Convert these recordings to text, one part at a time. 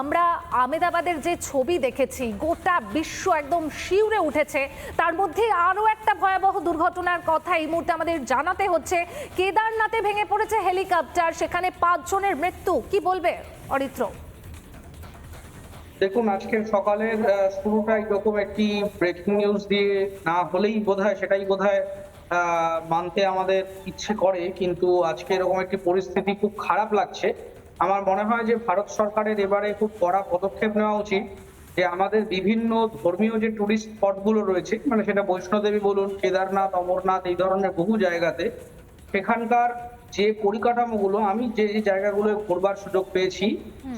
আমরা আমেদাবাদের যে ছবি দেখেছি গোটা বিশ্ব একদম শিউরে উঠেছে। তার মধ্যে আরও একটা ভয়াবহ দুর্ঘটনার কথা এই মুহূর্তে আমাদের জানাতে হচ্ছে। কেদারনাথে ভেঙে পড়েছে হেলিকপ্টার সেখানে পাঁচজনের মৃত্যু। কি বলবে অরিত্র? দেখুন আজকের সকালের শুরুটা এরকম একটি ব্রেকিং নিউজ দিয়ে না হলেই বোধহয় সেটাই আহ, মানতে আমাদের ইচ্ছে করে। কিন্তু আজকে এরকম একটি পরিস্থিতি খুব খারাপ লাগছে। আমার মনে হয় যে ভারত সরকারের এবারে খুব কড়া পদক্ষেপ নেওয়া উচিত যে আমাদের বিভিন্ন ধর্মীয় যে টুরিস্ট স্পটগুলো রয়েছে মানে সেটা বৈষ্ণোদেবী বলুন কেদারনাথ অমরনাথ এই ধরনের বহু জায়গাতে সেখানকার যে পরিকাঠামোগুলো আমি যে যে জায়গাগুলো ঘোরবার সুযোগ পেয়েছি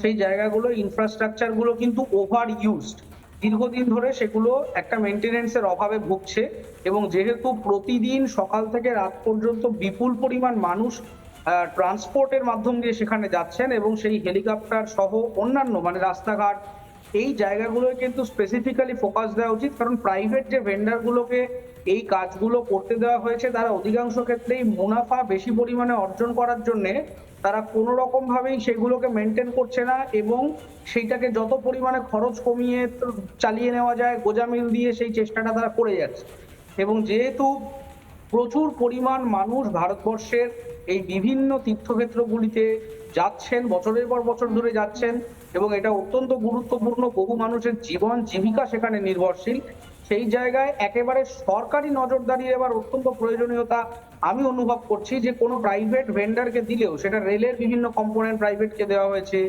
সেই জায়গাগুলো ইনফ্রাস্ট্রাকচারগুলো কিন্তু ওভার ইউজড দীর্ঘদিন ধরে সেগুলো একটা মেনটেনেন্সের অভাবে ভুগছে এবং যেহেতু প্রতিদিন সকাল থেকে রাত পর্যন্ত বিপুল পরিমাণ মানুষ ট্রান্সপোর্টের মাধ্যম দিয়ে সেখানে যাচ্ছেন এবং সেই হেলিকপ্টার সহ অন্যান্য মানে রাস্তাঘাট, এই জায়গাগুলোয় কিন্তু স্পেসিফিক্যালি ফোকাস দেওয়া উচিত। কারণ প্রাইভেট যে ভেন্ডারগুলোকে এই কাজগুলো করতে দেওয়া হয়েছে, তারা অধিকাংশ ক্ষেত্রেই মুনাফা বেশি পরিমাণে অর্জন করার জন্য তারা কোনো রকম ভাবেই সেগুলোকে মেনটেন করছে না এবং সেইটাকে যত পরিমাণে খরচ কমিয়ে চালিয়ে নেওয়া যায়, গোজামিল দিয়ে সেই চেষ্টাটা তারা করে যাচ্ছে। এবং যেহেতু প্রচুর পরিমাণ মানুষ ভারতবর্ষের এই বিভিন্ন তীর্থক্ষেত্রগুলিতে যাচ্ছেন, বছরের পর বছর ধরে যাচ্ছেন এবং এটা অত্যন্ত গুরুত্বপূর্ণ, বহু মানুষের জীবন, জীবিকা সেখানে নির্ভরশীল। সেই জায়গায় একেবারে সরকারি নজরদারির এবার অত্যন্ত প্রয়োজনীয়তা আমি অনুভব করছি যে কোনো প্রাইভেট ভেন্ডারকে দিলেও সেটা রেলের বিভিন্ন কম্পোনেন্ট প্রাইভেটকে দেওয়া হয়েছে,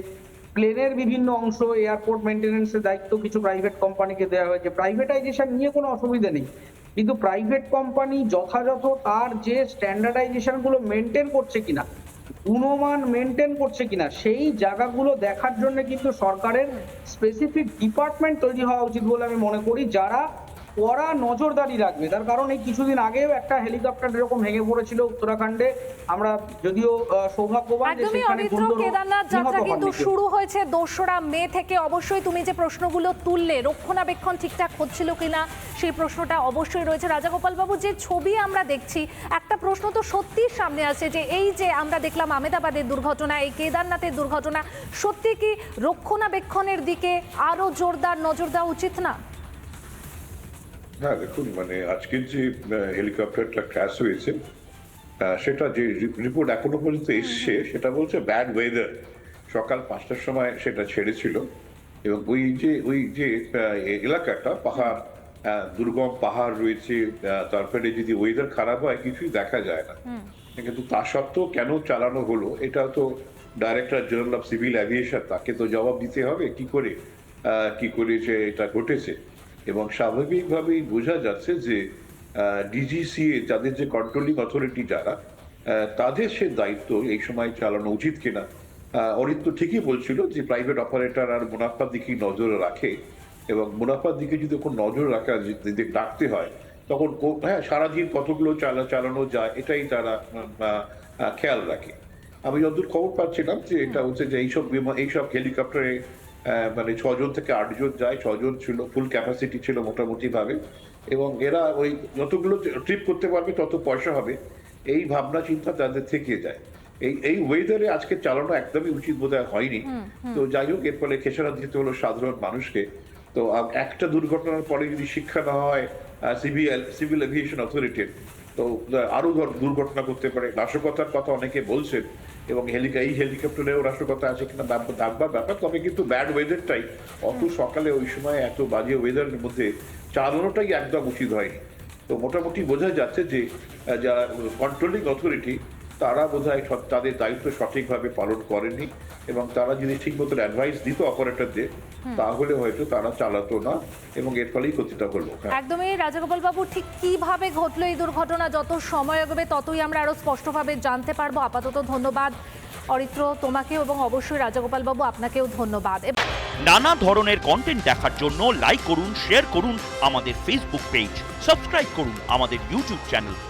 প্লেনের বিভিন্ন অংশ এয়ারপোর্ট মেনটেন্যান্সের দায়িত্ব কিছু প্রাইভেট কোম্পানিকে দেওয়া হয়েছে। প্রাইভেটাইজেশন নিয়ে কোনো অসুবিধা নেই। কিন্তু প্রাইভেট কোম্পানি যথাযথ তার যে স্ট্যান্ডার্ডাইজেশনগুলো মেনটেন করছে কিনা, গুণমান মেনটেন করছে কিনা, সেই জায়গাগুলো দেখার জন্য কিন্তু সরকারের স্পেসিফিক ডিপার্টমেন্ট তৈরি হওয়া উচিত বলে আমি মনে করি, যারা কড়া নজরদারি রাখবে তার কারণ এই কিছুদিন আগেও একটা হেলিকপ্টার এরকম ভেঙে পড়েছিল উত্তরাখণ্ডে। আমরা যদিও সৌভাগ্যবান যে সেখানে কেদারনাথ যাত্রা কিন্তু শুরু হয়েছে দোসরা মে থেকে। অবশ্যই তুমি যে প্রশ্নগুলো তুললে রক্ষণাবেক্ষণ ঠিকঠাক হচ্ছিল কিনা সেই প্রশ্নটা অবশ্যই রয়েছে। রাজাগোপাল বাবু যে ছবি আমরা দেখছি একটা প্রশ্ন তো সত্যি সামনে আসে যে এই যে আমরা দেখলাম আমেদাবাদের দুর্ঘটনা এই কেদারনাথের দুর্ঘটনা সত্যি কি রক্ষণাবেক্ষণের দিকে আরও জোরদার নজর দেওয়া উচিত না? হ্যাঁ দেখুন মানে আজকের যে হেলিকপ্টারটা ক্র্যাশ হয়েছে সেটা যে রিপোর্ট এখনও পর্যন্ত এসছে সেটা বলছে ব্যাড ওয়েদার সকাল পাঁচটার সময় সেটা ছেড়েছিল। এবং ওই যে ওই যে এলাকাটা পাহাড় দুর্গম পাহাড় রয়েছে তারপরে যদি ওয়েদার খারাপ হয় কিছুই দেখা যায় না। কিন্তু তা সত্ত্বেও কেন চালানো হলো এটা তো director general of civil aviation তাকে তো জবাব দিতে হবে কি করে আহ, কি করে যে এটা ঘটেছে। এবং স্বাভাবিকভাবেই বোঝা যাচ্ছে যে ডিজিসিএ যাদের যে কন্ট্রোলিং অথরিটি যারা তাদের সে দায়িত্ব এই সময় চালানো উচিত কিনা। আহ, অরিত্র ঠিকই বলছিল যে প্রাইভেট অপারেটর আর মুনাফার দিকেই নজর রাখে এবং মুনাফার দিকে যদি কোনো নজর রাখা ডাকতে হয় তখন হ্যাঁ সারাদিন কতগুলো চালা চালানো যায় এটাই তারা খেয়াল রাখে। আমি যতদূর খবর পাচ্ছিলাম যে এটা হচ্ছে যে এইসব বিমান এইসব হেলিকপ্টারে মানে ছজন থেকে আটজন যায় ছজন ছিল ফুল ক্যাপাসিটি ছিল মোটামুটি ভাবে এবং এরা ওই যতগুলো ট্রিপ করতে পারবে তত পয়সা হবে। এই ভাবনা চিন্তা তাদের থেকে যায়। এই এই ওয়েদারে আজকে চালানো একদমই উচিত বোধহয় হয়নি। তো যাই হোক এর ফলে খেসারা দিতে হলো সাধারণ মানুষকে। তো একটা দুর্ঘটনার পরে যদি শিক্ষা না হয় সিভিল সিভিল এভিয়েশন অথরিটির তো আরও ধর দুর্ঘটনা করতে পারে। নাশকতার কথা অনেকে বলছেন এবং হেলিকা এই হেলিকপ্টারেও নাশকতা আছে কিনা দাগবার ব্যাপার। তবে কিন্তু ব্যাড ওয়েদারটাই অত সকালে ওই সময় এত বাজে ওয়েদারের মধ্যে চালানোটাই একদম উচিত হয়নি। তো মোটামুটি বোঝা যাচ্ছে যে যা কন্ট্রোলিং অথরিটি তারা বোধহয় সৎ- তাদের দায়িত্ব সঠিকভাবে পালন করেনি এবং তারা যদি ঠিক মতো অ্যাডভাইস দিত অপারেটরদের তাহলে হয়তো তারা চালাতো না এবং এর ফলেই ক্ষতিটা হলো। হ্যাঁ। একদমই রাজাগোপাল বাবু ঠিক কীভাবে ঘটলো এই দুর্ঘটনা? যত সময় এগোবে ততই আমরা আরও স্পষ্টভাবে জানতে পারব। আপাতত ধন্যবাদ। অরিত্র তোমাকেও এবং অবশ্যই রাজাগোপাল বাবু আপনাকেও ধন্যবাদ। নানা ধরনের কন্টেন্ট দেখার জন্য লাইক করুন শেয়ার করুন আমাদের ফেসবুক পেজ সাবস্ক্রাইব করুন আমাদের ইউটিউব চ্যানেল